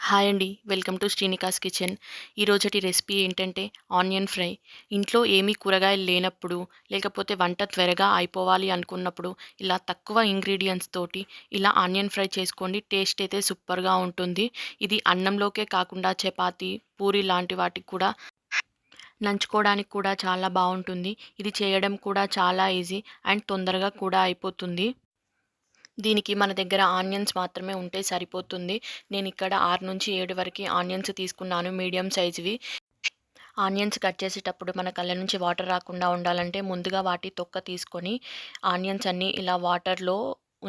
Hi అండి. Welcome to Srinikas kitchen. ఈరోజటి recipe ఏంటంటే onion fry. ఇంట్లో ఏమీ కూరగాయలు లేనప్పుడు లేకపోతే వంట త్వరగా అయిపోవాలి అనుకున్నప్పుడు ఇలా తక్కువ ఇంగ్రీడియంట్స్ తోటి ఇలా ఆనియన్ ఫ్రై చేసుకోండి. టేస్ట్ అయితే సూపర్గా ఉంటుంది. ఇది అన్నంలోకే కాకుండా చపాతి పూరి లాంటి వాటికి కూడా నంచుకోవడానికి కూడా చాలా బాగుంటుంది. ఇది చేయడం కూడా చాలా ఈజీ అండ్ తొందరగా కూడా అయిపోతుంది. దీనికి మన దగ్గర ఆనియన్స్ మాత్రమే ఉంటే సరిపోతుంది. నేను ఇక్కడ ఆరు నుంచి ఏడు వరకు ఆనియన్స్ తీసుకున్నాను మీడియం సైజువి. ఆనియన్స్ కట్ చేసేటప్పుడు మన కళ్ళ నుంచి వాటర్ రాకుండా ఉండాలంటే ముందుగా వాటి తొక్క తీసుకొని ఆనియన్స్ అన్నీ ఇలా వాటర్లో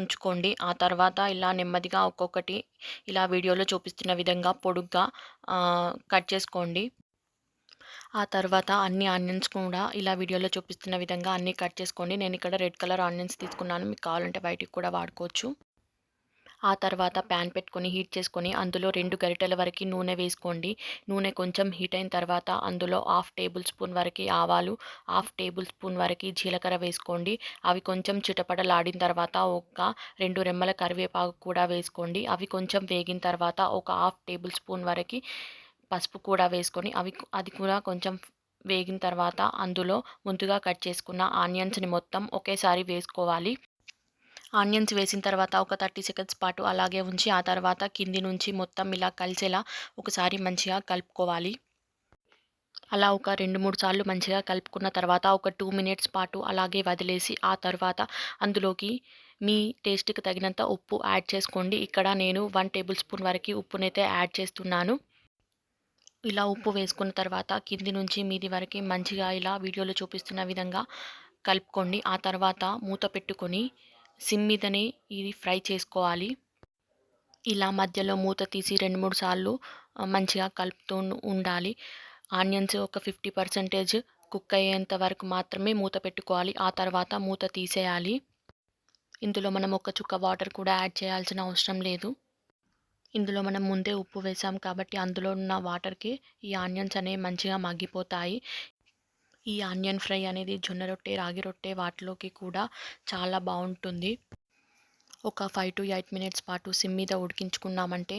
ఉంచుకోండి. ఆ తర్వాత ఇలా నెమ్మదిగా ఒక్కొక్కటి ఇలా వీడియోలో చూపిస్తున్న విధంగా పొడుగ్గా కట్ చేసుకోండి. ఆ తర్వాత అన్ని ఆనియన్స్ కూడా ఇలా వీడియోలో చూపిస్తున్న విధంగా అన్నీ కట్ చేసుకోండి. నేను ఇక్కడ రెడ్ కలర్ ఆనియన్స్ తీసుకున్నాను. మీకు కావాలంటే బయటికి కూడా వాడుకోవచ్చు. ఆ తర్వాత ప్యాన్ పెట్టుకొని హీట్ చేసుకొని అందులో రెండు గరిటెల వరకు నూనె వేసుకోండి. నూనె కొంచెం హీట్ అయిన తర్వాత అందులో హాఫ్ టేబుల్ స్పూన్ వరకు ఆవాలు హాఫ్ టేబుల్ స్పూన్ వరకు జీలకర్ర వేసుకోండి. అవి కొంచెం చిటపటలాడిన తర్వాత ఒక రెండు రెమ్మల కరివేపాకు కూడా వేసుకోండి. అవి కొంచెం వేగిన తర్వాత ఒక హాఫ్ టేబుల్ స్పూన్ వరకు పసుపు కూడా వేసుకొని అవి అది కూడా కొంచెం వేగిన తర్వాత అందులో ముందుగా కట్ చేసుకున్న ఆనియన్స్ని మొత్తం ఒకేసారి వేసుకోవాలి. ఆనియన్స్ వేసిన తర్వాత ఒక థర్టీ సెకండ్స్ పాటు అలాగే ఉంచి ఆ తర్వాత కింది నుంచి మొత్తం ఇలా కలిసేలా ఒకసారి మంచిగా కలుపుకోవాలి. అలా ఒక రెండు మూడు సార్లు మంచిగా కలుపుకున్న తర్వాత ఒక టూ మినిట్స్ పాటు అలాగే వదిలేసి ఆ తర్వాత అందులోకి మీ టేస్ట్కి తగినంత ఉప్పు యాడ్ చేసుకోండి. ఇక్కడ నేను వన్ టేబుల్ స్పూన్ వరకు ఉప్పునైతే యాడ్ చేస్తున్నాను. ఇలా ఉప్పు వేసుకున్న తర్వాత కింది నుంచి మీది వరకు మంచిగా ఇలా వీడియోలో చూపిస్తున్న విధంగా కలుపుకోండి. ఆ తర్వాత మూత పెట్టుకొని సిమ్ మీదనే ఇది ఫ్రై చేసుకోవాలి. ఇలా మధ్యలో మూత తీసి రెండు మూడు సార్లు మంచిగా కలుపుతూ ఉండాలి. ఆనియన్స్ ఒక ఫిఫ్టీ పర్సెంటేజ్ కుక్ అయ్యేంత వరకు మాత్రమే మూత పెట్టుకోవాలి. ఆ తర్వాత మూత తీసేయాలి. ఇందులో మనం ఒక చుక్క వాటర్ కూడా యాడ్ చేయాల్సిన అవసరం లేదు. ఇందులో మనం ముందే ఉప్పు వేసాం కాబట్టి అందులో ఉన్న వాటర్కి ఈ ఆనియన్స్ అనేవి మంచిగా మగ్గిపోతాయి. ఈ ఆనియన్ ఫ్రై అనేది జొన్న రొట్టె రాగి రొట్టె వాటిలోకి కూడా చాలా బాగుంటుంది. ఒక ఫైవ్ టు ఎయిట్ మినిట్స్ పాటు సిమ్ మీద ఉడికించుకున్నామంటే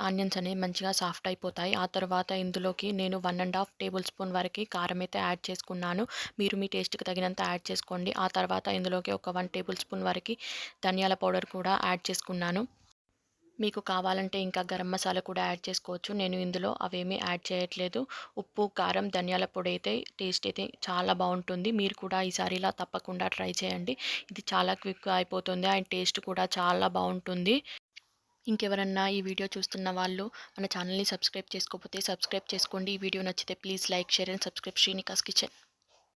ఆనియన్స్ అనేవి మంచిగా సాఫ్ట్ అయిపోతాయి. ఆ తర్వాత ఇందులోకి నేను one and half table spoon వరకు కారం అయితే యాడ్ చేసుకున్నాను. మీరు మీ టేస్ట్కి తగినంత యాడ్ చేసుకోండి. ఆ తర్వాత ఇందులోకి ఒక వన్ టేబుల్ స్పూన్ వరకు ధనియాల పౌడర్ కూడా యాడ్ చేసుకున్నాను. మీకు కావాలంటే ఇంకా గరం మసాలా కూడా యాడ్ చేసుకోవచ్చు. నేను ఇందులో అవేమీ యాడ్ చేయట్లేదు. ఉప్పు కారం ధనియాల పొడి అయితే టేస్ట్ అయితే చాలా బాగుంటుంది. మీరు కూడా ఈసారి ఇలా తప్పకుండా ట్రై చేయండి. ఇది చాలా క్విక్గా అయిపోతుంది. అండ్ టేస్ట్ కూడా చాలా బాగుంటుంది. ఇంకెవరన్నా ఈ వీడియో చూస్తున్న వాళ్ళు మన ఛానల్ని సబ్స్క్రైబ్ చేసుకోకపోతే సబ్స్క్రైబ్ చేసుకోండి. ఈ వీడియో నచ్చితే please like share and subscribe Srinikas kitchen.